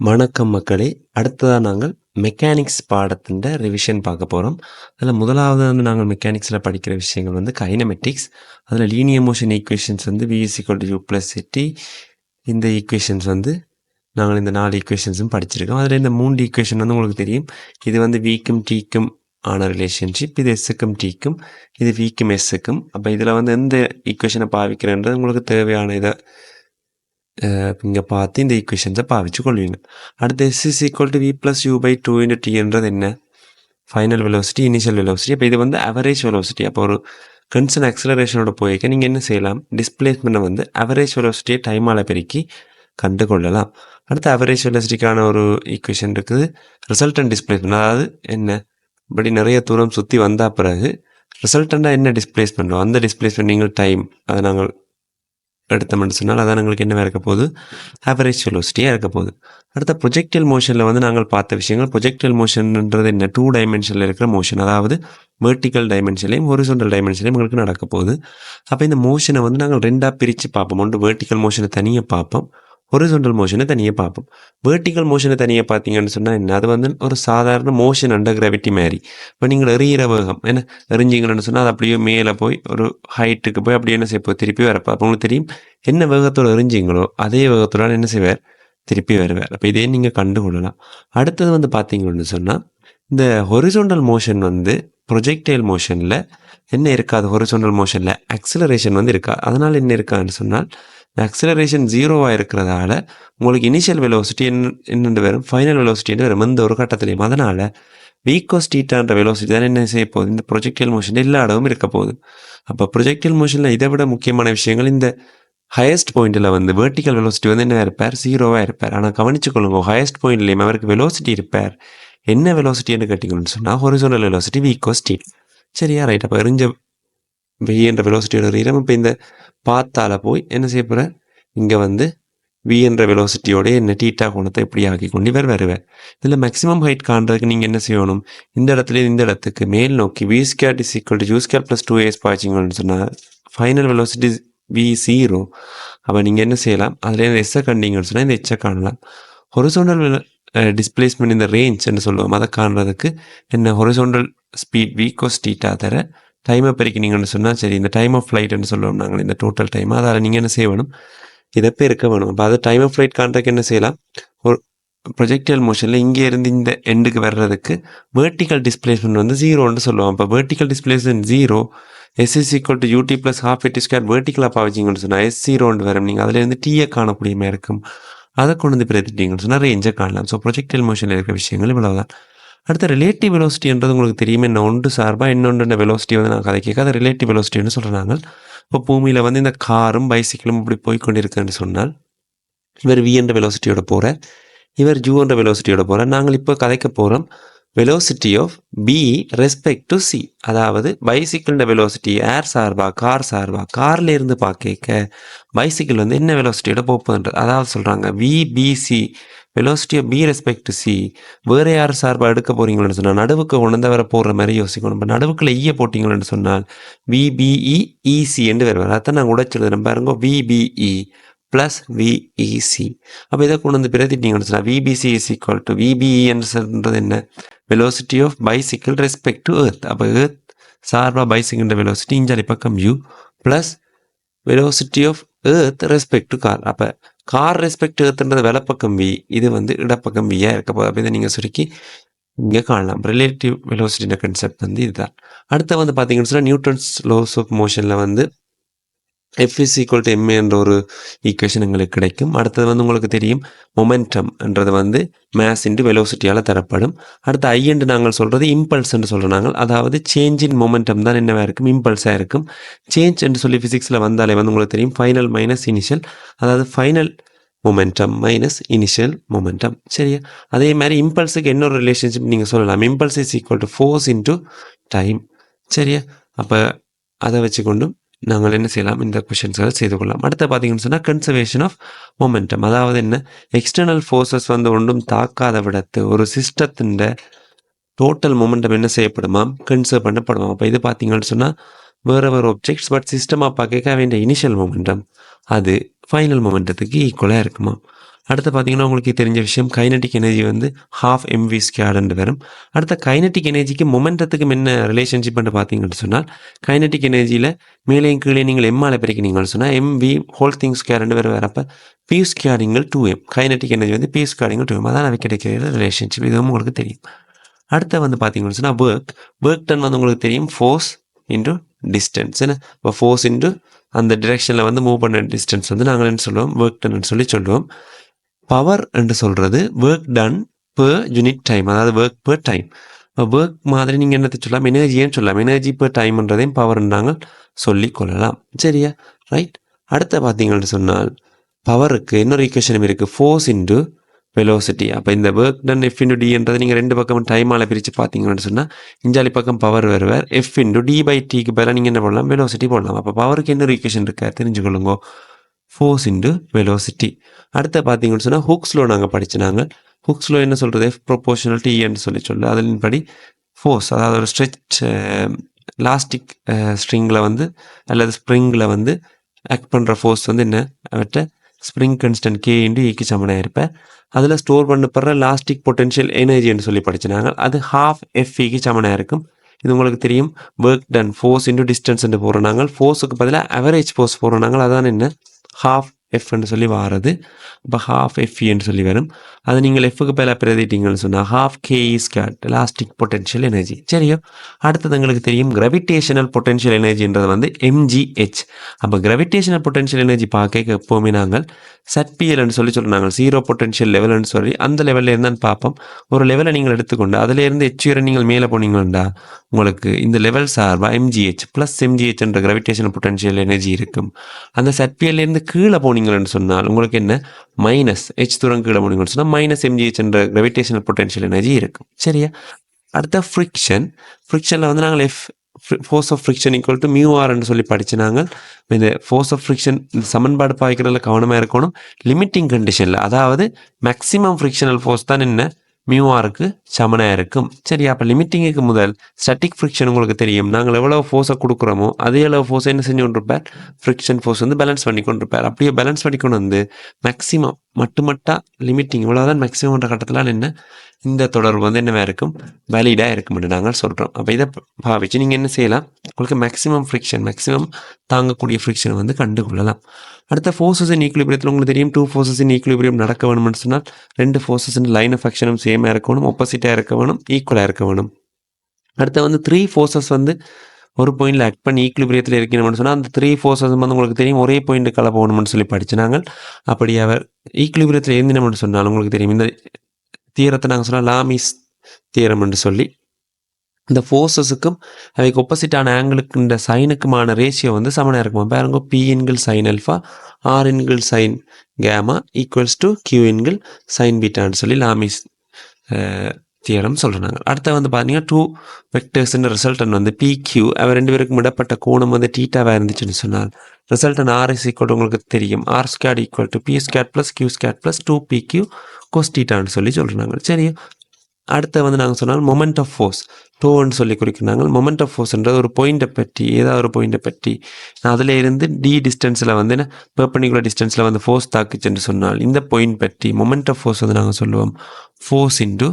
வணக்கம் மக்களே! அடுத்ததாக நாங்கள் மெக்கானிக்ஸ் பாடத்தின் ரிவிஷன் பார்க்க போகிறோம் அதில் முதலாவது வந்து நாங்கள் மெக்கானிக்ஸில் படிக்கிற விஷயங்கள் வந்து கைனமெட்டிக்ஸ். அதில் லீனியர் மோஷன் ஈக்குவேஷன்ஸ் வந்து v is equal to u plus city இந்த ஈக்குவேஷன்ஸ் வந்து நாங்கள் இந்த நாலு ஈக்குவேஷன்ஸும் படிச்சிருக்கோம். அதில் இந்த மூணு ஈக்குவேஷன் வந்து உங்களுக்கு தெரியும். இது வந்து வீக்கும் டீக்கும் ஆன ரிலேஷன்ஷிப். இது எஸ்ஸுக்கும் டீக்கும் இது vக்கும் எஸ்ஸுக்கும் அப்போ இதில் வந்து எந்த ஈக்குவேஷனை பாவிக்கிறேன்றது உங்களுக்கு தேவையான இதை இங்கே பார்த்து இந்த ஈக்குவேஷன்ஸை பாவிச்சு கொள்வீங்க. அடுத்து s = v + u/2 two t என்றது என்ன? Final velocity, initial velocity. அப்போ இது வந்து அவரேஜ் வெலோசிட்டி. அப்போ ஒரு கன்சன் ஆக்ஸலரேஷனோட போயிருக்க நீங்கள் என்ன செய்யலாம்? டிஸ்பிளேஸ்மெண்ட்ட வந்து அவரேஜ் வெலோசிட்டியை டைமால் பெருக்கி கண்டுகொள்ளலாம். அடுத்து அவரேஜ் வெலோசிட்டிக்கான ஒரு ஈக்குவேஷன் இருக்குது. ரிசல்டன் டிஸ்பிளேஸ்மெண்ட் அதாவது என்ன? இப்படி நிறைய தூரம் சுற்றி வந்தால் பிறகு ரிசல்டண்டாக என்ன டிஸ்பிளேஸ்மெண்ட்டோ அந்த டிஸ்பிளேஸ்மெண்ட் நீங்கள் டைம் அதை நாங்கள் எடுத்தோம்னு சொன்னால் அதான் எங்களுக்கு என்ன இருக்க போகுது? ஆவரேஜ் வெலோசிட்டியாக இருக்க போகுது. அடுத்த ப்ரொஜெக்டைல் மோஷனில் வந்து நாங்கள் பார்த்த விஷயங்கள் ப்ரொஜெக்டல் மோஷன்ன்றது என்ன? டூ டைமென்ஷனில் இருக்கிற மோஷன். அதாவது வெர்டிகல் டைமென்ஷன்லையும் ஹாரிசான்டல் டைமென்ஷன்லையும் எங்களுக்கு நடக்க போகுது. அப்போ இந்த மோஷனை வந்து நாங்கள் ரெண்டாக பிரித்து பார்ப்போம். ஒன்று வெர்டிக்கல் மோஷனை தனியாக பார்ப்போம். ஹாரிசான்டல் மோஷனை தனியாக பார்ப்போம். வெர்டிகல் மோஷனை தனியாக பார்த்தீங்கன்னு சொன்னால் என்ன? அது வந்து ஒரு சாதாரண மோஷன் அண்டர் கிராவிட்டி மாதிரி இப்போ நீங்கள் எறிகிற வேகம் என்ன? எறிஞ்சீங்கன்னு சொன்னால் அது அப்படியே மேலே போய் ஒரு ஹைட்டுக்கு போய் அப்படியே என்ன செய்வோம் திருப்பி வரப்போ அப்போ உங்களுக்கு தெரியும் என்ன வேகத்தோடு எறிஞ்சீங்களோ அதே வேகத்தோட என்ன செய்வார்? திருப்பி வருவார். அப்போ இதே நீங்கள் கண்டுகொள்ளலாம். அடுத்தது வந்து பார்த்தீங்கன்னு சொன்னால் இந்த ஹொரிசோண்டல் மோஷன் வந்து ப்ரொஜெக்டைல் மோஷனில் என்ன இருக்காது? ஹொரிசோண்டல் மோஷனில் ஆக்ஸலரேஷன் வந்து இருக்காது. அதனால் என்ன இருக்காதுன்னு சொன்னால், ஆக்ஸலரேஷன் 0வா இருக்கிறதால உங்களுக்கு இனிஷியல் வெலோசிட்டி என்னென்று வரும்? ஃபைனல் வெலோசிட்டின்னு வரும். எந்த ஒரு கட்டத்திலையும் அதனால் வீக்கோ cos வெலோசிட்டி தான் என்ன செய்ய போகுது? இந்த ப்ரொஜெக்டைல் மோஷன் எல்லா இடமும் இருக்க போகுது. அப்போ ப்ரொஜெக்டைல் மோஷனில் இதை விட முக்கியமான விஷயங்கள் இந்த ஹையஸ்ட் பாயிண்ட்டில் வந்து வெர்டிகல் வெலோசிட்டி வந்து என்ன இருப்பார்? ஜீரோவாக இருப்பார். ஆனால் கவனிச்சுக்கொள்ளுங்க ஹையஸ்ட் பாயிண்ட்லேயும் அவருக்கு வெலோசிட்டி இருப்பார். என்ன வெலோசிட்டின்னு கேட்டிங்கன்னு சொன்னால் ஹொரிசோனல் வெலோசிட்டி v cos சரியா? ரைட். அப்போ எரிஞ்ச எறிஞ்ச என்ற வெலோசிட்டியோட எறிகிறோம். இப்போ இந்த பாத்தால் போய் என்ன செய்ய போறார்? இங்கே வந்து வி என்ற வெலோசிட்டியோட என்ன தீட்டா கோணத்தை இப்படி ஆக்கி கொண்டு வேறு வருவேன் இதில் மேக்ஸிமம் ஹைட் காண்றதுக்கு நீங்கள் என்ன செய்யணும்? இந்த இடத்துல இந்த இடத்துக்கு மேல் நோக்கி v squared is to u u squared plus 2as பாய்ச்சிங்கன்னு சொன்னால் ஃபைனல் வெலோசிட்டி வி சீரோ அப்போ நீங்கள் என்ன செய்யலாம்? அதில் எஸ்ஸை கண்டிங்கன்னு சொன்னால் இந்த எச்சை காணலாம். ஹொரிசோண்டல் டிஸ்பிளேஸ்மெண்ட் இந்த ரேஞ்ச் என்று சொல்லுவோம். அதை காண்றதுக்கு என்ன ஹொரிசோண்டல் ஸ்பீட் வீ கோஸ் தீட்டா தர டைம பெருக்கினீங்கன்னு சொன்னால் சரி இந்த டைம் ஆஃப் ஃப்ளைட்ன்னு சொல்லுவோம் நாங்கள் இந்த டோட்டல் டைம். அதால் நீங்கள் என்ன செய்ய வேணும்? இத பெருக்க வேணும். அப்போ அது டைம் ஆஃப் ஃப்ளைட் கான்ட்ராக்ட் என்ன செய்யலாம்? ஒரு ப்ரொஜெக்டல் மோஷனில் இங்கே இருந்து இந்த எண்டுக்கு வர்றதுக்கு வெர்டிகல் டிஸ்பிளேஸ்மெண்ட் வந்து ஜீரோன்னு சொல்லுவோம். அப்போ vertical displacement 0 equal to u t plus half வெர்டிகலா பாவிச்சீங்கன்னு சொன்னா s 0ன்னு வரும். நீங்க அதுல நீங்கள் t ய காணக்கூடிய மாரி இருக்கும். அதை கொண்டு வந்து பிரதிட்டீங்கன்னு சொன்னா ரேஞ்சை காணலாம். ஸோ ப்ரொஜெக்டல் மோஷனில் இருக்கிற விஷயங்கள் இவ்வளோதான் அடுத்து ரிலேட்டிவ் வெலோசிட்டின்றது உங்களுக்கு தெரியுமே என்ன ஒன்று சார்பாக இன்னொன்று வெலோசிட்டி வந்து நான் கதை கேட்க அது ரிலேட்டிவ் வெலோசிட்டின்னு சொல்கிறாங்க இப்போ பூமியில் வந்து இந்த காரும், பைசிக்கிளும் இப்படி போய்க் கொண்டிருக்குன்னு சொன்னால், இவர் வி என்ற வெலோசிட்டியோட போகிற இவர் ஜூன்ற என்ற வெலோசிட்டியோட போகிற நாங்கள் இப்போ கதைக்க போகிறோம் velocity of B respect to C அதாவது பைசிக்கிள்ன்ற வெலோசிட்டி ஏர் சார்பா? கார் சார்பா? கார்ல இருந்து பார்க்க பைசிக்கிள் வந்து என்ன வெலோசிட்டியோட போகுதுன்றது. அதாவது சொல்கிறாங்க VBC வெலோசிட்டியை B velocity respect to C வேறு யார் சார்பாக எடுக்க போகிறீங்களோன்னு சொன்னால் நடுவுக்கு உணர்ந்த வர போடுற மாதிரி யோசிக்கணும். இப்போ நடுவுக்குள்ள e போட்டிங்களோன்னு சொன்னால் விபிஇ இசி என்று வருவார். அதான் நாங்க உடைச்சு பாருங்க v ப்ளஸ் விஇசி அப்போ இதை கொண்டு வந்து பிரதிட்டீங்கன்னு சொன்னால் விபிசி இஸ் ஈக்குவல் டு விபிஇன்றது என்ன? Velocity of bicycle respect to earth. அப்போ எர்த் சார்பாக பைசிக்கிள்ன்ற வெலோசிட்டி இஞ்சாலி பக்கம் u plus velocity of earth respect to car. அப்போ கார் ரெஸ்பெக்ட் எர்த்ன்றது வலப்பக்கம் வி இது வந்து இடப்பக்கம் வியாக இருக்க போகுது. அப்படின்னு நீங்கள் சுருக்கி இங்கே காணலாம். ரிலேட்டிவ் வெலோசிட்டின கன்செப்ட் வந்து இதுதான். அடுத்து வந்து பார்த்தீங்கன்னு சொன்னால் நியூட்டன்ஸ் லோஸ் ஆஃப் மோஷனில் வந்து F is equal to MA என்ற ஒரு ஈக்குவேஷன் எங்களுக்கு கிடைக்கும். அடுத்தது வந்து உங்களுக்கு தெரியும் மொமெண்டம் என்றது வந்து மேஸ் இன்டு வெலோசிட்டியால் தரப்படும். அடுத்து I என்று நாங்கள் சொல்கிறது இம்பல்ஸ் என்று சொல்கிறோம் நாங்கள். அதாவது சேஞ்ச் இன் மொமெண்டம் தான் என்னவாக இருக்கும்? இம்பல்ஸாக இருக்கும். சேஞ்ச் என்று சொல்லி ஃபிசிக்ஸில் வந்தாலே வந்து உங்களுக்கு தெரியும் ஃபைனல் மைனஸ் இனிஷியல் அதாவது final momentum minus initial momentum. சரியா? அதே மாதிரி இம்பல்ஸுக்கு இன்னொரு ரிலேஷன்ஷிப் நீங்கள் சொல்லலாம். Impulse is equal to force into time. சரியா? அப்போ அதை வச்சுக்கொண்டும் நாங்கள் என்ன செய்யலாம்? இந்த கொஷின்ஸ்களை செய்து கொள்ளலாம். அடுத்து பார்த்தீங்கன்னு சொன்னால் கன்சர்வேஷன் ஆஃப் மொமெண்டம். அதாவது என்ன? எக்ஸ்டர்னல் ஃபோர்ஸஸ் வந்து ஒன்றும் தாக்காத விடத்து ஒரு சிஸ்டத்தின் டோட்டல் மொமெண்டம் என்ன செய்யப்படுமாம்? கன்சர்வ் பண்ணப்படுமா அப்போ இது பார்த்தீங்கன்னு சொன்னால் வேற வேறு ஆப்ஜெக்ட்ஸ் பட் சிஸ்டமாக பார்க்க வேண்டிய இனிஷியல் மொமெண்டம் அது ஃபைனல் மொமெண்டத்துக்கு ஈக்குவலாக இருக்குமா அடுத்து பார்த்தீங்கன்னா உங்களுக்கு தெரிஞ்ச விஷயம் கைனட்டிக் எனர்ஜி வந்து ஹாஃப் எம்வி ஸ்கேர்டு வரும். அடுத்த கைனட்டிக் எனர்ஜிக்கு மொமெண்டத்துக்கும் என்ன ரிலேஷன்ஷிப்னு பார்த்தீங்கன்னு சொன்னால் கைனட்டிக் எனர்ஜியில் மேலேயும் கீழே நீங்கள் எம்மால் பிரிக்கிறீங்கன்னு சொன்னால் எம்வி ஹோல் திங் ஸ்கேர்டு வேறு வரப்போ பி ஸ்கேரிங்கள் டூ எம் கைனட்டிக் எனர்ஜி வந்து பி ஸ்கேரிங்கள் டூ எம் அதான் அவை கிடைக்கிற ரிலேஷன்ஷிப் இதுவும் உங்களுக்கு தெரியும். அடுத்த வந்து பார்த்தீங்கன்னு சொன்னால் ஒர்க் ஒர்க் டன் வந்து உங்களுக்கு தெரியும். ஃபோர்ஸ் இன்டூ டிஸ்டன்ஸ் என்ன? இப்போ ஃபோர்ஸ் இன்டூ அந்த டிரெக்ஷனில் வந்து மூவ் பண்ண டிஸ்டன்ஸ் வந்து நாங்கள் என்ன சொல்லுவோம் ஒர்க் டன்னு சொல்லி சொல்லுவோம் பவர் என்று சொல்கிறது work done per unit time அதாவது ஒர்க் பெர் டைம் ஒர்க் மாதிரி நீங்கள் என்னத்தை சொல்லலாம்? எனர்ஜின்னு சொல்லலாம். எனர்ஜி பெர் டைம்ன்றதையும் பவர் நாங்கள் சொல்லி கொள்ளலாம். சரியா? ரைட் அடுத்த பார்த்தீங்கன்னு சொன்னால் பவருக்கு இன்னொரு ஈக்குவேஷனும் இருக்குது ஃபோர்ஸ் இன்டு வெலோசிட்டி அப்போ இந்த ஒர்க் டன் எஃப் இன்டு டின்றது நீங்கள் ரெண்டு பக்கம் டைமால் பிரித்து பார்த்தீங்கன்னு சொன்னால் இஞ்சாலி பக்கம் பவர் வருவார். எஃப் இன்டு டி பை டிக்கு பதிலாக நீங்கள் என்ன பண்ணலாம் வெலோசிட்டி போடலாம். அப்போ பவருக்கு இன்னொரு ஈக்குவேஷன் இருக்கா? தெரிஞ்சுக்கொள்ளுங்க. ஃபோர்ஸ் இன்டு வெலோசிட்டி அடுத்து பார்த்தீங்கன்னு சொன்னால் ஹுக்ஸ்லோ நாங்கள் படிச்சினாங்க. ஹுக்ஸ்லோ என்ன சொல்கிறது எஃப் ப்ரொபோஷனல் டிஎன்னு சொல்லி சொல்லு. அதன்படி ஃபோர்ஸ் அதாவது ஒரு ஸ்ட்ரெச் லாஸ்டிக் ஸ்ட்ரிங்கில் வந்து அல்லது ஸ்ப்ரிங்கில் வந்து ஆக்ட் பண்ணுற ஃபோர்ஸ் வந்து என்ன? அவற்றை ஸ்ப்ரிங் கன்ஸ்டன்ட் கே இன்டு ஈக்கு சமனாக இருப்பேன் அதில் ஸ்டோர் பண்ணப்படுற லாஸ்டிக் பொட்டென்ஷியல் எனர்ஜின்னு சொல்லி படிச்சினாங்க. அது ஹாஃப் எஃப்இக்கு சமனாக இருக்கும். இது உங்களுக்கு தெரியும். Work done force into distance போடுறோம் நாங்கள் ஃபோர்ஸுக்கு பதிலாக அவரேஜ் ஃபோர்ஸ் போடுறாங்க. நாங்கள் அதான் என்ன? ஹாஃப் எஃப்னு சொல்லி வாரது. இப்போ ஹாஃப் எஃப்இன்னு சொல்லி வரும். அது நீங்கள் எஃப்க்கு பேல பிரதிட்டீங்கன்னு சொன்னால் half K squared elastic potential energy சரியோ? அடுத்தது எங்களுக்கு தெரியும் கிரவிடேஷனல் பொட்டென்ஷியல் எனர்ஜின்றது வந்து எம்ஜிஹெச் அப்போ கிராவிடேஷனல் பொட்டென்ஷியல் எனர்ஜி பார்க்க எப்போவுமே நாங்கள் சட்பிஎல்னு சொல்லி சொல்கிறாங்க நாங்கள் ஜீரோ பொட்டென்ஷியல் லெவல்னு சொல்லி அந்த லெவலில் இருந்தான்னு பார்ப்போம். ஒரு லெவலை நீங்கள் எடுத்துக்கொண்டு அதிலேருந்து ஹெச் நீங்கள் மேலே போனீங்கன்னா உங்களுக்கு இந்த லெவல் சார்பாக எம்ஜிஹெச் ப்ளஸ் எம்ஜிஹெச் என்ற கிராவிடேஷனல் பொட்டன்ஷியல் எனர்ஜி இருக்கும். அந்த சட்பியல்லேருந்து கீழே போனீங்கன்னு சொன்னால் உங்களுக்கு என்ன? மைனஸ் ஹெச் தூரம் கீழே போனீங்கன்னு சொன்னால் மைனஸ் எம்ஜிஹெச் என்ற கிராவிடேஷனல் பொட்டென்ஷியல் எனர்ஜி இருக்கும். சரியா? அடுத்த ஃப்ரிக்ஷன் ஃப்ரிக்ஷனில் வந்து நாங்கள் F force of friction equal to mu ஆர்ன்னு சொல்லி படிச்சினாங்க இந்த ஃபோர்ஸ் ஆஃப் ஃப்ரிக்ஷன் இந்த சமன்பாடு பாய்க்கிறதுல கவனமாக இருக்கணும். லிமிட்டிங் கண்டிஷனில் அதாவது மேக்ஸிமம் ஃப்ரிக்ஷனல் ஃபோர்ஸ் தான் என்ன? மியூ ஆருக்கு சமனாக இருக்கும் சரி அப்போ லிமிட்டிங்குக்கு முதல் ஸ்டட்டிக் ஃப்ரிக்ஷன் உங்களுக்கு தெரியும். நாங்கள் எவ்வளோ ஃபோர்ஸை கொடுக்குறோமோ அதே அளவு ஃபோர்ஸ் என்ன செஞ்சு கொண்டிருப்பார் ஃப்ரிக்ஷன் ஃபோர்ஸ் வந்து பேலன்ஸ் பண்ணி கொண்டிருப்பார் அப்படியே பேலன்ஸ் பண்ணி கொண்டு வந்து மேக்ஸிமம் மட்டுமட்டா லிமிட்டிங் இவ்வளோதான் மேக்ஸிமம்ன்ற கட்டத்தில் என்ன? இந்த தொடர்பு வந்து என்னவாக இருக்கும்? வேலிடாக இருக்கும்னு நாங்கள் சொல்கிறோம் அப்போ இதை பாவிச்சு நீங்கள் என்ன செய்யலாம்? உங்களுக்கு மேக்ஸிமம் ஃப்ரிக்ஷன் மேக்ஸிமம் தாங்கக்கூடிய ஃப்ரிக்ஷனை வந்து கண்டுகொள்ளலாம். அடுத்த ஃபோர்ஸஸ் இன் ஈக்குலிபிரியத்தில் உங்களுக்கு தெரியும் டூ ஃபோர்ஸஸ் இன் ஈக்குலிபிரியம் நடக்க வேணும்னு சொன்னால் ரெண்டு ஃபோர்ஸஸ் லைன் ஆஃப் ஆக்ஷனும் சேமாக இருக்க வேணும் ஒப்போசிட்டாக இருக்க வேணும் ஈக்குவலாக இருக்க வேணும். அடுத்து வந்து த்ரீ ஃபோர்ஸஸ் வந்து ஒரு பாயிண்டில் ஆக்ட் பண்ணி ஈக்குலிபிரியத்தில் இருக்கணும்னு சொன்னால் அந்த த்ரீ ஃபோர்ஸஸ் வந்து உங்களுக்கு தெரியும் ஒரே பாயிண்ட் கலப்ப வேணும்னு சொல்லி படிச்சினாங்க அப்படி அவர் ஈக்குலிபிரியத்தில் இருந்தினம்னு சொன்னால் உங்களுக்கு தெரியும் இந்த தீரத்தை நாங்கள் சொன்னால் லாமிஸ் தீரம் என்று சொல்லி இந்த ஃபோர்ஸஸுக்கும் அவைக்கு ஒப்போசிட்டான ஆங்கிளுக்கு இந்த சைனுக்குமான ரேஷியோ வந்து சமனாக இருக்கும்? பாருங்க பி இன்கிள் sine alpha R இன்கிள் sine gamma equals to Q இன்கிள் sine பீட்டான்னு சொல்லி லாமிஸ் தியரம் சொல்கிறாங்க அடுத்த வந்து பார்த்தீங்கன்னா டூ வெக்டர்ஸ்ன்ற ரிசல்டன் வந்து பி கியூ அவர் ரெண்டு பேருக்கும் இடப்பட்ட கோணம் வந்து டீட்டாவாக இருந்துச்சுன்னு சொன்னால் ரிசல்டன் ஆர் இஸ் ஈக்குவல் உங்களுக்கு தெரியும். R squared equal to P squared plus Q squared plus two P Q கொஸ்டீட்டான்னு சொல்லி சொல்கிறாங்க சரி அடுத்து வந்து நாங்கள் சொன்னால் மொமெண்ட் ஆஃப் ஃபோர்ஸ் டோன்னு சொல்லி குறிக்கிறாங்க மொமெண்ட் ஆஃப் ஃபோர்ஸ்ன்றது ஒரு பாயிண்ட்டை பற்றி ஏதாவது ஒரு பாயிண்ட்டை பற்றி. நான் அதில் இருந்து டி டிஸ்டன்ஸில் வந்து என்ன பெர்பனிகுலர் டிஸ்டன்ஸில் வந்து ஃபோர்ஸ் தாக்குச்சுன்னு சொன்னால் இந்த பாயிண்ட் பற்றி மொமெண்ட் ஆஃப் ஃபோர்ஸ் வந்து நாங்கள் சொல்லுவோம். ஃபோர்ஸ் இன்டு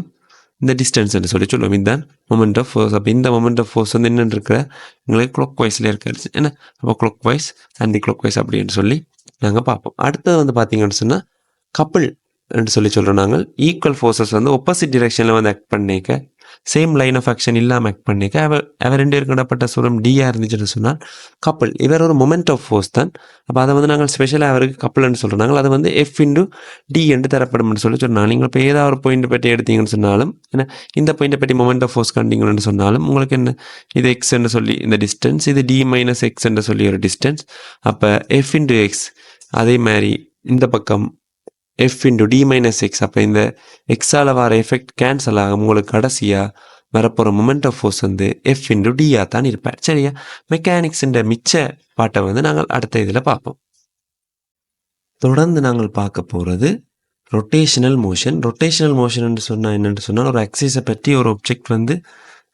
இந்த டிஸ்டன்ஸ் என்று சொல்லி சொல்லுவோம். இதுதான் மொமெண்ட் ஆஃப் ஃபோர்ஸ் அப்போ இந்த மொமெண்ட் ஆஃப் ஃபோர்ஸ் வந்து என்னென்னு இருக்கிற எங்களுக்கு க்ளாக் வைஸில் இருக்காரு என்ன? அப்போ clockwise anticlockwise அப்படின்னு சொல்லி நாங்கள் பார்ப்போம். அடுத்தது வந்து பார்த்தீங்கன்னு சொன்னால் கப்பல் என்று சொல்லி சொல்கிறோம் நாங்கள். ஈக்குவல் ஃபோர்ஸஸ் வந்து ஒப்போசிட் டிரெக்ஷனில் வந்து ஆக்ட் பண்ணிக்க சேம் லைன் ஆஃப் ஆக்ஷன் இல்லாமல் ஆக்ட் பண்ணிக்க அவர் அவர் ரெண்டு பேருக்கு இடப்பட்ட சுரம் டியாக இருந்துச்சுன்னு சொன்னால் கப்பல் இவர் ஒரு மொமெண்ட் ஆஃப் ஃபோர்ஸ் தான். அப்போ அதை வந்து நாங்கள் ஸ்பெஷலாக அவருக்கு கப்பல்னு சொல்கிறோம் நாங்கள் அது வந்து எஃப் இன்டு டி என்று தரப்படும்னு சொல்லி சொன்னாங்க நீங்கள் இப்போ ஏதாவது ஒரு பாயிண்ட் பற்றி எடுத்தீங்கன்னு சொன்னாலும் ஏன்னா இந்த பாயிண்ட்டை பற்றி மொமெண்ட் ஆஃப் ஃபோர்ஸ் கண்டிங்கன்னு சொன்னாலும் உங்களுக்கு என்ன இது எக்ஸ் என்று சொல்லி இந்த டிஸ்டன்ஸ் இது டி மைனஸ் எக்ஸ் என்று சொல்லி ஒரு டிஸ்டன்ஸ் அப்போ எஃப் இன்டு எக்ஸ் அதே மாதிரி இந்த பக்கம் F into D minus X அப்போ இந்த எக்ஸால் வர எஃபெக்ட் கேன்சல் ஆகும் உங்களுக்கு கடைசியாக வரப்போகிற மொமெண்ட் ஆஃப் ஃபோர்ஸ் வந்து எஃப் இன்டு டியாக தான் இருப்பேன் சரியா? மெக்கானிக்ஸுன்ற மிச்ச பாட்டை வந்து நாங்கள் அடுத்த இதில் பார்ப்போம். தொடர்ந்து நாங்கள் பார்க்க போகிறது ரொட்டேஷனல் மோஷன் ரொட்டேஷனல் மோஷன் என்று சொன்னால் என்னென்னு சொன்னால் ஒரு அக்சைஸை பற்றி ஒரு ஒப்ஜெக்ட் வந்து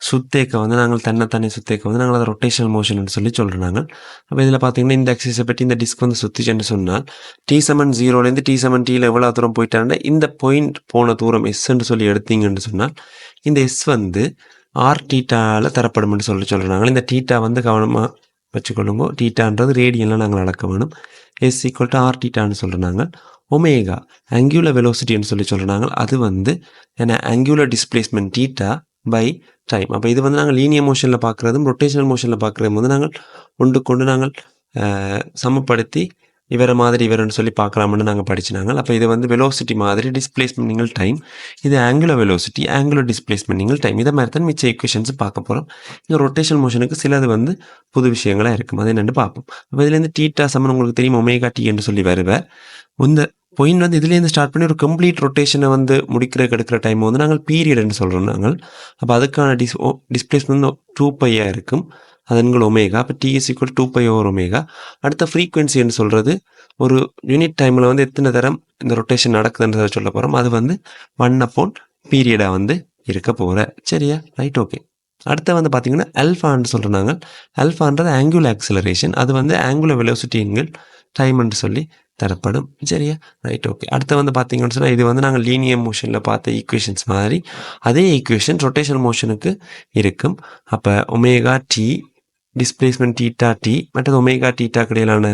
சுத்தேக்க வந்து நாங்கள் தன்னைத்தானே சுத்தேக்க வந்து நாங்கள் அதை ரொட்டேஷனல் மோஷன் சொல்லி சொல்கிறோம் நாங்கள் அப்போ இதில் பார்த்தீங்கன்னா இந்த ஆக்சிஸை பற்றி இந்த டிஸ்க் வந்து சுற்றிச்சுன்னு சொன்னால் டி செவன் ஜீரோலேருந்து டி செவன் டீயில் எவ்வளோ தூரம் போயிட்டாங்கன்னா இந்த பாயிண்ட் போன தூரம் எஸ்ன்னு சொல்லி எடுத்தீங்கன்னு சொன்னால் இந்த எஸ் வந்து ஆர் டீட்டாவில் தரப்படும்னு சொல்லி சொல்கிறாங்க இந்த டீட்டா வந்து கவனமாக வச்சுக்கொள்ளுங்க டீட்டான்றது ரேடியனில் நாங்கள் அளக்க வேணும். எஸ் ஈக்குவல் டு ஆர் டீட்டான்னு சொல்கிறாங்க ஒமேகா ஆங்கியூலர் வெலோசிட்டின்னு சொல்லி சொல்கிறாங்க அது வந்து ஏன்னா angular displacement theta by time அப்போ இது வந்து நாங்கள் லீனியர் மோஷனில் பார்க்குறதும் ரொட்டேஷனல் மோஷனில் பார்க்குறதும் வந்து நாங்கள் ஒன்று கொண்டு நாங்கள் சமப்படுத்தி இவரை மாதிரி இவருன்னு சொல்லி பார்க்கலாம்னு நாங்கள். படிச்சினாங்க அப்போ இது வந்து வெலோசிட்டி மாதிரி டிஸ்பிளேஸ்மெண்ட் டைம் இது angular velocity angular displacement time இதை மாதிரி தான் மிச்ச ஈக்குவேஷன்ஸ் பார்க்க போகிறோம் இந்த ரொட்டேஷன் மோஷனுக்கு சிலது வந்து புது விஷயங்களாக இருக்கும். அது என்னென்னு பார்ப்போம். அப்போ இதுலேருந்து டீட்டா சமன் உங்களுக்கு தெரியும்? ஒமேகா டி என்று சொல்லி வருவேன் இந்த பொயின் வந்து இதுலேருந்து ஸ்டார்ட் பண்ணி ஒரு கம்ப்ளீட் ரொட்டேஷனை வந்து முடிக்கிறதுக்கு எடுக்கிற டைம் வந்து நாங்கள் பீரியட்னு சொல்கிறோம் நாங்கள். அப்போ அதுக்கான டிஸ் டிஸ்பிளேஸ்மெண்ட் டூ பையாக இருக்கும். அதன்கள் ஒமேகா அப்போ T is equal two pi over omega அடுத்த ஃப்ரீக்வன்சின்னு சொல்கிறது ஒரு யூனிட் டைமில் வந்து எத்தனை தரம் இந்த ரொட்டேஷன் நடக்குதுன்றதை சொல்ல போகிறோம் அது வந்து ஒன் அப்போன் பீரியடாக வந்து இருக்க போகிற சரியா? ரைட் ஓகே அடுத்து வந்து பார்த்தீங்கன்னா அல்ஃபான்னு சொல்கிறாங்க அல்ஃபான்றது ஆங்குலர் ஆக்சிலரேஷன் அது வந்து ஆங்குலர் வெலோசிட்டிங்கள் டைம்னு சொல்லி தரப்படும். சரியா? ரைட் ஓகே அடுத்து வந்து பார்த்தீங்கன்னு சொன்னால் இது வந்து நாங்கள் லீனியர் மோஷனில் பார்த்த ஈக்குவேஷன்ஸ் மாதிரி அதே ஈக்குவேஷன் ரொட்டேஷன் மோஷனுக்கு இருக்கும். அப்போ omega T displacement theta T மற்றது ஒமேகா டீட்டா இடையிலான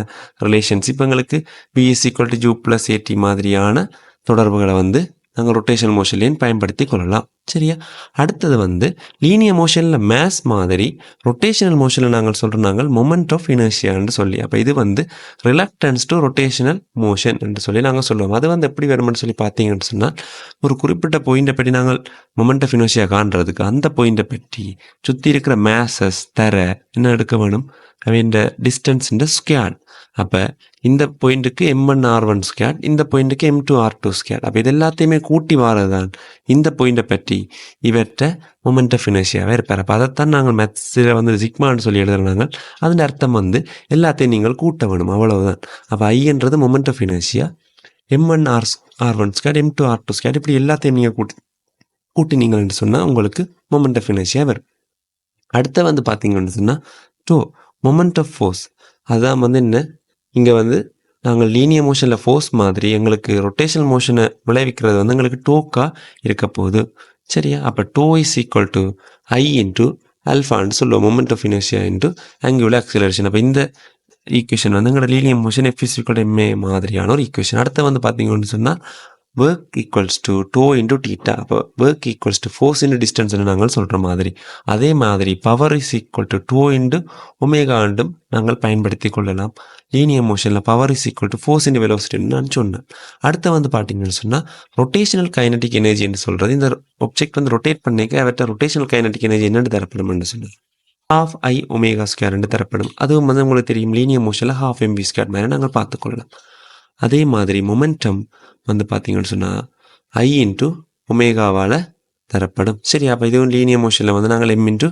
ரிலேஷன்ஸ் இப்போ எங்களுக்கு V is equal to U plus A T மாதிரியான தொடர்புகளை வந்து நாங்கள் ரொட்டேஷன் மோஷன்லேயும் பயன்படுத்தி கொள்ளலாம். சரியா? அடுத்தது வந்து லீனியர் மோஷனில் மேஸ் மாதிரி ரொட்டேஷனல் மோஷனில் நாங்கள் சொல்கிறோம் நாங்கள் மொமெண்ட் ஆஃப் இனர்ஷியான்னு சொல்லி அப்போ இது வந்து ரிலக்டன்ஸ் டு ரொட்டேஷனல் மோஷன் என்று சொல்லி நாங்கள் சொல்லுவோம். அது வந்து எப்படி வரும்னு சொல்லி பார்த்தீங்கன்னு சொன்னால் ஒரு குறிப்பிட்ட பாயிண்டை பற்றி நாங்கள் மொமெண்ட் ஆஃப் இனர்ஷியா காண்றதுக்கு அந்த பாயிண்டை பற்றி சுற்றி இருக்கிற மேசஸ் தர என்ன எடுக்க வேணும்? அவன் டிஸ்டன்ஸ் இந்த ஸ்கேட் அப்போ இந்த பாயிண்ட்டுக்கு M one R one squared இந்த பாயிண்ட்டுக்கு M two R two squared அப்போ இது எல்லாத்தையுமே கூட்டி வாரது தான் இந்த பாயிண்ட்டை பற்றி இவற்றை மொமெண்ட் ஆஃப் இனர்ஷியாவே இருப்பார். அப்போ அதைத்தான் நாங்கள் மேத்ஸில் வந்து சிக்மான்னு சொல்லி எழுதுறாங்க அதன் அர்த்தம் வந்து எல்லாத்தையும் நீங்கள் கூட்ட வேணும். அவ்வளவுதான். அப்போ ஐன்றது moment of inertia M one R R one squared M two R two squared இப்படி எல்லாத்தையும் நீங்கள் கூட்டி கூட்டினீங்கன்னு சொன்னால் உங்களுக்கு மொமெண்ட் ஆஃப் இனர்ஷியா வரும். அடுத்து வந்து பார்த்தீங்கன்னு சொன்னால் டூ மொமெண்ட் ஆஃப் ஃபோர்ஸ் அதான் வந்து என்ன? இங்கே வந்து நாங்கள் லீனியர் மோஷனில் ஃபோர்ஸ் மாதிரி எங்களுக்கு ரொட்டேஷனல் மோஷனை விளைவிக்கிறது வந்து எங்களுக்கு டோக்காக இருக்க போகுது. சரியா? அப்போ tau is equal to I into அல்ஃபான்னு சொல்லுவோம். Moment of inertia into angular acceleration அப்போ இந்த ஈக்குவேஷன் வந்து எங்களோட linear motion F is M A மாதிரியான ஒரு ஈக்குவேஷன் அடுத்து வந்து பார்த்தீங்கன்னு சொன்னால் work equals to tau into theta அப்போ work equals to force into டிஸ்டன்ஸ்னு நாங்கள் சொல்கிற மாதிரி அதே மாதிரி power is equal to tau into omega ஆண்டும் நாங்கள் பயன்படுத்தி கொள்ளலாம் லீனியர் மோஷனில் power is equal to force into வெலோசிட்டின்னு நான் சொன்னேன் அடுத்து வந்து பார்த்தீங்கன்னு சொன்னால் ரொட்டேஷனல் கைனடிக் எனர்ஜின்னு சொல்கிறது இந்த ஒப்ஜெக்ட் வந்து ரொட்டேட் பண்ணிக்க அவற்ற ரொட்டேஷனல் கைனடிக் எனர்ஜி என்னென்னு தரப்படும்னு சொன்னேன் ஹாஃப் ஐ ஒமேகா ஸ்கேர்னு தரப்படும் அதுவும் வந்து உங்களுக்கு தெரியும் லீனியர் மோஷனில் ஹாஃப் எம்பி ஸ்கேர் மாதிரி நாங்கள் பார்த்துக்கொள்ளலாம் அதே மாதிரி மொமெண்டம் வந்து பார்த்தீங்கன்னு சொன்னால் ஐ இன்ட்டு ஒமேகாவால் தரப்படும். சரி அப்போ இதுவும் லீனியர் மோஷனில் வந்து நாங்கள் எம் இன்ட்டு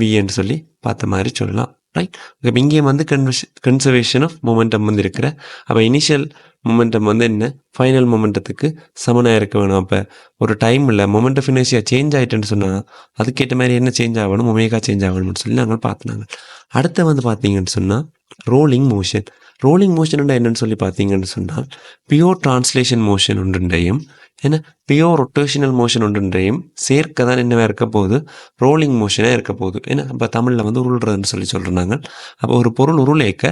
வின்னு சொல்லி பார்த்த மாதிரி சொல்லலாம். ரைட் இப்போ இங்கேயும் வந்து கன்வர்ஷ் கன்சர்வேஷன் ஆஃப் மொமெண்டம் வந்து இருக்கிற அப்போ இனிஷியல் மொமெண்டம் வந்து என்ன? ஃபைனல் மொமெண்டத்துக்கு சமனாக இருக்க வேணும். அப்போ ஒரு டைமில் மொமெண்ட் ஆஃப் இனர்ஷியா சேஞ்ச் ஆகிட்டேன்னு சொன்னால் அதுக்கேற்ற மாதிரி என்ன சேஞ்ச் ஆகணும்? ஒமேகா சேஞ்ச் ஆகணும்னு சொல்லி நாங்கள் பார்த்துனாங்க. அடுத்து வந்து பார்த்தீங்கன்னு சொன்னால் ரோலிங் மோஷன் ரோலிங் மோஷன் என்னன்னு சொல்லி பார்த்தீங்கன்னு சொன்னால் பியோர் டிரான்ஸ்லேஷன் மோஷன் ஒன்றுண்டையும் ஏன்னா பியோர் ரொட்டேஷனல் மோஷன் ஒன்றுன்றையும் சேர்க்க தான் என்னவாக இருக்க போகுது? ரோலிங் மோஷனாக இருக்க போகுது. ஏன்னா இப்போ தமிழில் வந்து உருள்றதுன்னு சொல்லி சொல்கிறாங்க அப்போ ஒரு பொருள் உருளேக்க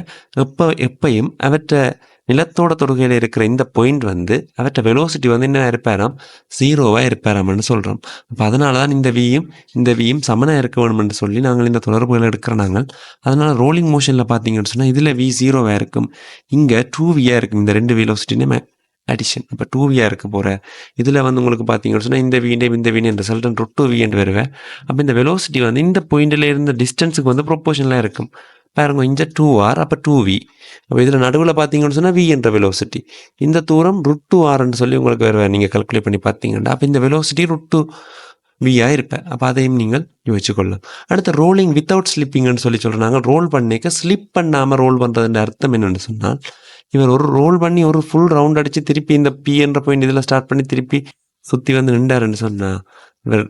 எப்போ எப்பையும் அவற்றை நிலத்தோட தொடுகையில் இருக்கிற இந்த பாயிண்ட் வந்து அவற்றை வெலோசிட்டி வந்து என்ன இருப்பாராம்? ஜீரோவாக இருப்பாராம்னு சொல்கிறோம் அப்போ அதனால தான் இந்த வியும் இந்த வியும் சமனாக இருக்க வேணும்னு சொல்லி நாங்கள் இந்த தொடர்புகளை எடுக்கிற நாங்கள். அதனால் ரோலிங் மோஷனில் பார்த்தீங்கன்னு சொன்னால் இதில் வி ஜீரோவாக இருக்கும். இங்கே டூ வியாக இருக்கும். இந்த ரெண்டு வெலோசிட்டினே அடிஷன் அப்போ டூ வியாக இருக்க போகிற இதில் வந்து உங்களுக்கு பார்த்தீங்கன்னு சொன்னால் இந்த வீண்டே இந்த வீண் என்ற ரிசல்டன் டூ வீண்டு வருவேன் அப்போ இந்த வெலோசிட்டி வந்து இந்த பாயிண்டில் இருந்த டிஸ்டன்ஸுக்கு வந்து ப்ரொப்போஷனலாக இருக்கும். பாருங்க இந்த டூ ஆர் அப்போ டூ வி அப்போ இதில் நடுவில் பார்த்தீங்கன்னு சொன்னால் வி என்ற வெலோசிட்டி இந்த தூரம் ருட் டூ ஆர்ன்னு சொல்லி உங்களுக்கு வருவேன் நீங்கள் கல்குலேட் பண்ணி பார்த்தீங்கன்னா அப்போ இந்த வெலோசிட்டி ருட் டூ வியாக இருப்பேன் அப்போ அதையும் நீங்கள் யோசிச்சு கொள்ளலாம் அடுத்து ரோலிங் வித்தவுட் ஸ்லிப்பிங்னு சொல்லி சொல்கிறாங்க ரோல் பண்ணிக்க ஸ்லிப் பண்ணாமல் ரோல் பண்ணுறதுன்ற அர்த்தம் என்னென்னு சொன்னால் இவர் ஒரு ரோல் பண்ணி ஒரு ஃபுல் ரவுண்ட் அடித்து திருப்பி இந்த பி என்ற பாயிண்ட் இதில் ஸ்டார்ட் பண்ணி திருப்பி சுற்றி வந்து நின்றாருன்னு சொன்னால் இவர்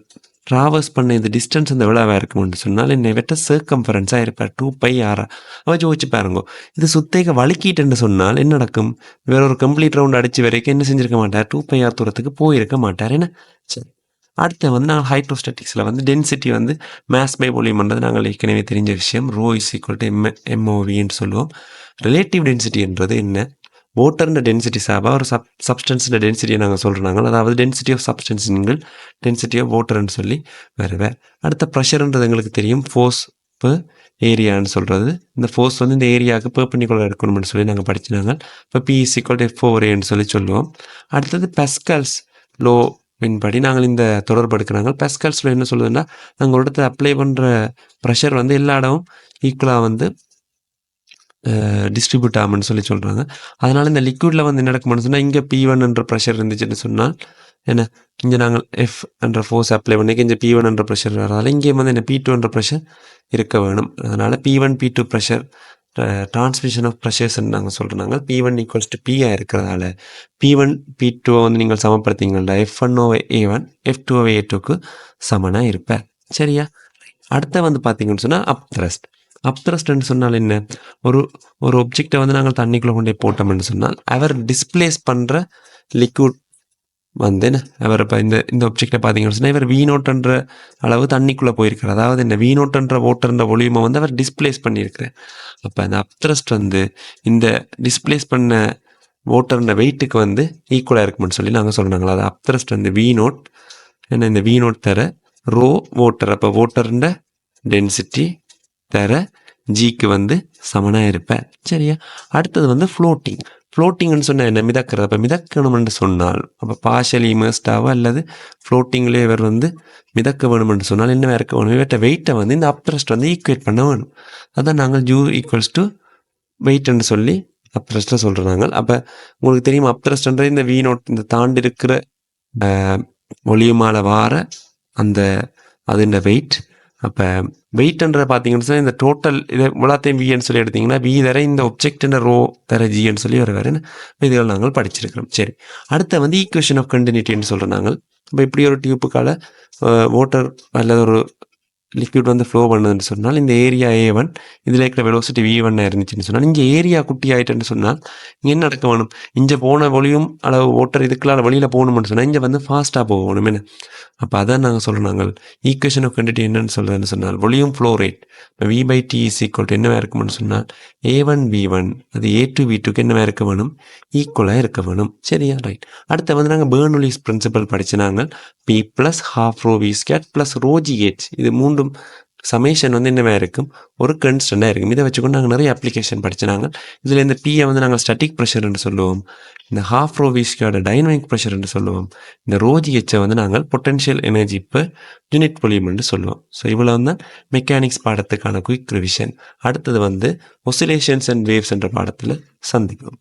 ட்ராவல்ஸ் பண்ண இந்த டிஸ்டன்ஸ் இந்த எவ்வளோவா இருக்கும்னு சொன்னால் என்னை விட்ட சர்க்கம்ஃபரன்ஸாக இருப்பார். டூ பை ஆறா அவ ஜோதிச்சு பாருங்க இது சுத்தேக வழுக்கிட்டுன்னு சொன்னால் என்ன நடக்கும்? வேற ஒரு கம்ப்ளீட் ரவுண்ட் அடிச்சு வரைக்கும் என்ன செஞ்சிருக்க மாட்டார். டூ பை ஆர் தூரத்துக்கு போயிருக்க மாட்டார். என்ன? சரி. அடுத்து வந்து நாங்கள் ஹைட்ரோஸ்டாட்டிக்ஸில் வந்து டென்சிட்டி வந்து மேஸ் பை வால்யூம்ன்றது நாங்கள் ஏற்கனவே தெரிஞ்ச விஷயம். Rho is equal to M எம்ஓவின்னு சொல்லுவோம். ரிலேட்டிவ் டென்சிட்டின்றது என்ன? வாட்டர்ன்ற டென்சிட்டி சார்பாக ஒரு சப் சப்ஸ்டன்ஸோட டென்சிட்டியை நாங்கள். சொல்கிறாங்க அதாவது டென்சிட்டி ஆஃப் சப்ஸ்டன்ஸுங்கள் டென்சிட்டி ஆஃப் வாட்டர்னு சொல்லி வேறு வேறு. அடுத்த ப்ரெஷர்ன்றது எங்களுக்கு தெரியும். ஃபோர்ஸ் இப்போ ஏரியான்னு சொல்கிறது இந்த ஃபோர்ஸ் வந்து இந்த ஏரியாவுக்கு பேர்பெண்டிகுலர் இருக்கணும்னு சொல்லி நாங்கள் படிச்சினாங்க இப்போ P is equal to F over ஏன்னு சொல்லி சொல்லுவோம். அடுத்தது பெஸ்கல்ஸ் லோ பின்படி நாங்கள் இந்த தொடர்பு எடுக்கிறாங்க. பெஸ்கல்ஸில் என்ன சொல்லுதுன்னா நாங்கள் ஒரு இடத்துல அப்ளை பண்ணுற ப்ரெஷர் வந்து எல்லா இடமும் ஈக்குவலாக வந்து டிஸ்ட்ரிபியூட் ஆகும்னு சொல்லி சொல்கிறாங்க அதனால் இந்த லிக்விடில் வந்து என்ன நடக்கும்னு சொன்னால் இங்கே பி ஒன் என்ற ப்ரெஷர் இருந்துச்சுன்னு சொன்னால் என்ன இங்கே நாங்கள் எஃப் என்ற ஃபோர்ஸ் அப்ளை பண்ணிக்க இங்கே பி ஒன் என்ற ப்ரெஷர் வரதால இங்கே வந்து என்ன பி டூ என்ற ப்ரெஷர் இருக்க வேணும். அதனால் P one P two pressure transmission of ப்ரெஷர்ஸ்ன்னு நாங்கள் சொல்கிறாங்க பி ஒன் ஈக்குவல்ஸ் டு பியாக இருக்கிறதால பி ஒன் பி டூவை வந்து நீங்கள் சமப்படுத்திங்கன்னா எஃப் ஒன் ஓவை ஏ ஒன் எஃப் டூ ஓவை ஏ டூக்கு சமனாக இருப்பேன். சரியா? அடுத்த வந்து பார்த்தீங்கன்னு சொன்னால் அப் த்ரஸ்ட் அப் த்ரஸ்ட்னு சொன்னால் என்ன? ஒரு ஒரு ஒப்ஜெக்டை வந்து நாங்கள் தண்ணிக்குள்ளே கொண்டு போட்டோம்னு சொன்னால் அவர் டிஸ்பிளேஸ் பண்ணுற லிக்விட் வந்து என்ன அவர் இப்போ இந்த இந்த ஒப்ஜெக்டில் பார்த்தீங்கன்னு சொன்னால் இவர் வீணோட்டன்ற அளவு தண்ணிக்குள்ளே போயிருக்கார். அதாவது இந்த வீணோட்டன்ற ஓட்டர்ன்ற ஒளியுமை வந்து அவர் டிஸ்பிளேஸ் பண்ணியிருக்கிறார் அப்போ அந்த அப்த்ரஸ்ட் வந்து இந்த டிஸ்பிளேஸ் பண்ண ஓட்டர்ன்ற வெயிட்டுக்கு வந்து ஈக்குவலாக இருக்கும்னு சொல்லி நாங்கள் சொல்கிறாங்களா அது அப்த்ரஸ்ட் வந்து வி நோட் ஏன்னா இந்த வி நோட் தர ரோ ஓட்டர் அப்போ ஓட்டர்ன்ற டென்சிட்டி தர ஜிக்கு வந்து சமனாக இருப்பேன். சரியா? அடுத்தது வந்து ஃப்ளோட்டிங் ஃப்ளோட்டிங்னு சொன்னால் என்ன? மிதக்கிறது. அப்போ மிதக்கணும்னு சொன்னால் அப்போ பார்ஷலி இமர்ஸ்டாவோ அல்லது ஃப்ளோட்டிங்லேயே இவர் வந்து மிதக்க வேணும்னு சொன்னால் என்ன இருக்க வேணும்? இவற்ற வெயிட்டை வந்து இந்த அப்ரஸ்ட் வந்து ஈக்குவேட் பண்ண வேணும். அதான் நாங்கள் ஜூ ஈக்குவல்ஸ் டு வெயிட்னு சொல்லி அப்ரஸ்ட்டை நாங்கள். அப்போ உங்களுக்கு தெரியும் அப்ரஸ்ட்ன்ற இந்த வி நோட் இந்த தாண்டி இருக்கிற ஒளியுமால வார அந்த அதுன்ற வெயிட் அப்போ வெயிட்ன்ற பார்த்தீங்கன்னு சொன்னால் இந்த டோட்டல் இதை இவ்வளோத்தையும் வின்னு சொல்லி எடுத்தீங்கன்னா வி தர இந்த ஒப்ஜெக்ட்ன்ற ரோ தர ஜின்னு சொல்லி வர வேறு இதுகள் நாங்கள் படிச்சிருக்கிறோம். சரி. அடுத்த வந்து ஈக்குவேஷன் ஆஃப் கண்டினியூட்டின்னு சொல்கிறோம் நாங்கள். இப்போ இப்படி ஒரு டியூப்புக்கால ஓட்டர் அல்லது ஒரு லிக்விட் வந்து ஃப்ளோ பண்ணுதுன்னு சொன்னால் இந்த ஏரியா ஏ ஒன் இதில் இருக்கிற வெலோசிட்டி வி ஒன்னாக இருந்துச்சுன்னு சொன்னால் இங்கே ஏரியா குட்டி ஆகிட்டேன்னு சொன்னால் இங்கே என்ன நடக்க வேணும்? இங்கே போன வழியும் அளவு ஓட்டர் இதுக்குள்ள வழியில் போகணும்னு சொன்னால் இங்கே வந்து ஃபாஸ்ட்டாக போகணும் என்ன? அப்போ அதான் நாங்கள் சொல்கிறோம் நாங்கள் ஈக்குவேஷன் ஆஃப் கண்டிட்டி என்னன்னு சொல்கிறதுன்னு சொன்னால் volume flow rate V by T is equal to என்னவா இருக்கும்னு சொன்னால் ஏ ஒன் வி ஒன் அது ஏ டு வி டூக்கு என்னவாக இருக்க வேணும்? ஈக்குவலாக இருக்க வேணும். சரியா? ரைட் அடுத்து வந்து நாங்கள் பேர்னுலிஸ் பிரின்சிபல் படிச்சு நாங்கள் P plus half rho V squared plus rho g H இது மூன்று மூன்றும் சமேஷன் வந்து என்னவா இருக்கும்? ஒரு கன்ஸ்டண்டாக இருக்கும். இதை வச்சுக்கொண்டு நாங்கள் நிறைய அப்ளிகேஷன் படிச்சினாங்க இதில் இந்த பியை வந்து நாங்கள் ஸ்டாட்டிக் ப்ரெஷர்னு சொல்லுவோம். இந்த ஹாஃப் ரோ விஸ்கோட டைனமிக் ப்ரெஷர்னு சொல்லுவோம். இந்த ரோஜி ஹெச்சை வந்து நாங்கள் பொட்டென்ஷியல் எனர்ஜி இப்போ யூனிட் பொலியூம்னு சொல்லுவோம். ஸோ இவ்வளோ தான் மெக்கானிக்ஸ் பாடத்துக்கான குயிக் ரிவிஷன் அடுத்தது வந்து ஒசிலேஷன்ஸ் அண்ட் வேவ்ஸ் என்ற பாடத்தில் சந்திப்போம்.